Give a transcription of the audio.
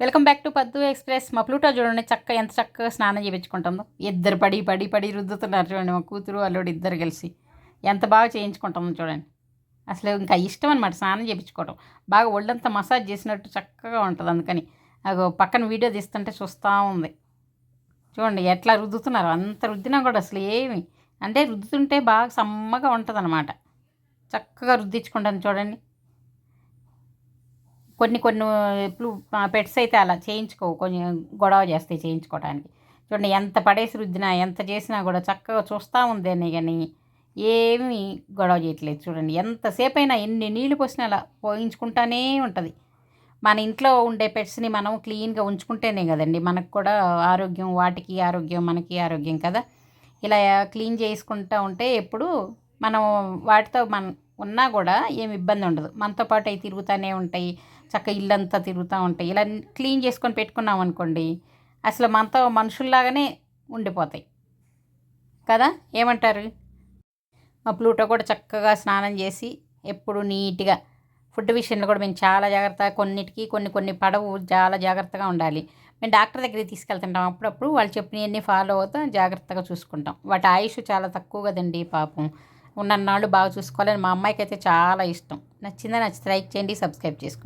Welcome back to Paddu express. మా Pluto చూడండి చక్క ఎంత చక్కగా స్నానం చేయించుకుంటుందో ఇద్దరు పడి పడి పడి రుద్దుతున్నారు చూడండి మా కూతురు అల్లుడు ఇద్దరు కలిసి. ఎంత బాగా చేయించుకుంటామో చూడండి. అసలు ఇంకా ఇష్టం అనమాట స్నానం చేయించుకోవడం బాగా ఒళ్ళంతా మసాజ్ చేసినట్టు చక్కగా ఉంటుంది అందుకని. అగో పక్కన వీడియో తీస్తుంటే చూస్తూ ఉంది. చూడండి ఎట్లా రుద్దుతున్నారు? అంత రుద్దినా కూడా అసలు ఏమి? అంటే రుద్దుతుంటే బాగా సమ్మగా ఉంటుంది అనమాట చక్కగా రుద్దించుకుంటాను చూడండి. కొన్ని కొన్ని ఇప్పుడు పెట్స్ అయితే అలా చేయించుకోవు. కొంచెం గొడవ చేస్తాయి చేయించుకోవడానికి చూడండి ఎంత పడేసి రుద్దినా ఎంత చేసినా కూడా చక్కగా చూస్తూ ఉందేనే కానీ ఏమీ గొడవ చేయట్లేదు. చూడండి ఎంతసేపు అయినా ఎన్ని నీళ్ళు పోసినా అలా పోయించుకుంటానే ఉంటుంది. మన ఇంట్లో ఉండే పెట్స్ని మనం క్లీన్గా ఉంచుకుంటేనే కదండి మనకు కూడా ఆరోగ్యం వాటికి ఆరోగ్యం మనకి ఆరోగ్యం కదా. ఇలా క్లీన్ చేసుకుంటూ ఉంటే ఎప్పుడు మనం వాటితో మన ఉన్నా కూడా ఏమి ఇబ్బంది ఉండదు. మనతో పాటు అవి తిరుగుతూనే ఉంటాయి. చక్క ఇల్లంతా తిరుగుతూ ఉంటాయి. ఇలా క్లీన్ చేసుకొని పెట్టుకున్నాం అనుకోండి అసలు మనతో మనుషుల్లాగానే ఉండిపోతాయి. కదా? ఏమంటారు? మా ప్లూటో కూడా చక్కగా స్నానం చేసి ఎప్పుడు నీట్గా ఫుడ్ విషయంలో కూడా మేము చాలా జాగ్రత్తగా కొన్నిటికి కొన్ని కొన్ని పడవు చాలా జాగ్రత్తగా ఉండాలి. మేము డాక్టర్ దగ్గరికి తీసుకెళ్తుంటాం. అప్పుడప్పుడు వాళ్ళు చెప్పినవన్నీ ఫాలో అవుతాం జాగ్రత్తగా చూసుకుంటాం. వాటి ఆయుష్ చాలా తక్కువ కదండి పాపం. ఉన్నన్నాళ్ళు బాగా చూసుకోవాలని మా అమ్మాయికి అయితే చాలా ఇష్టం. నచ్చిందా నచ్చితే లైక్ చేయండి సబ్స్క్రైబ్ చేసుకోండి.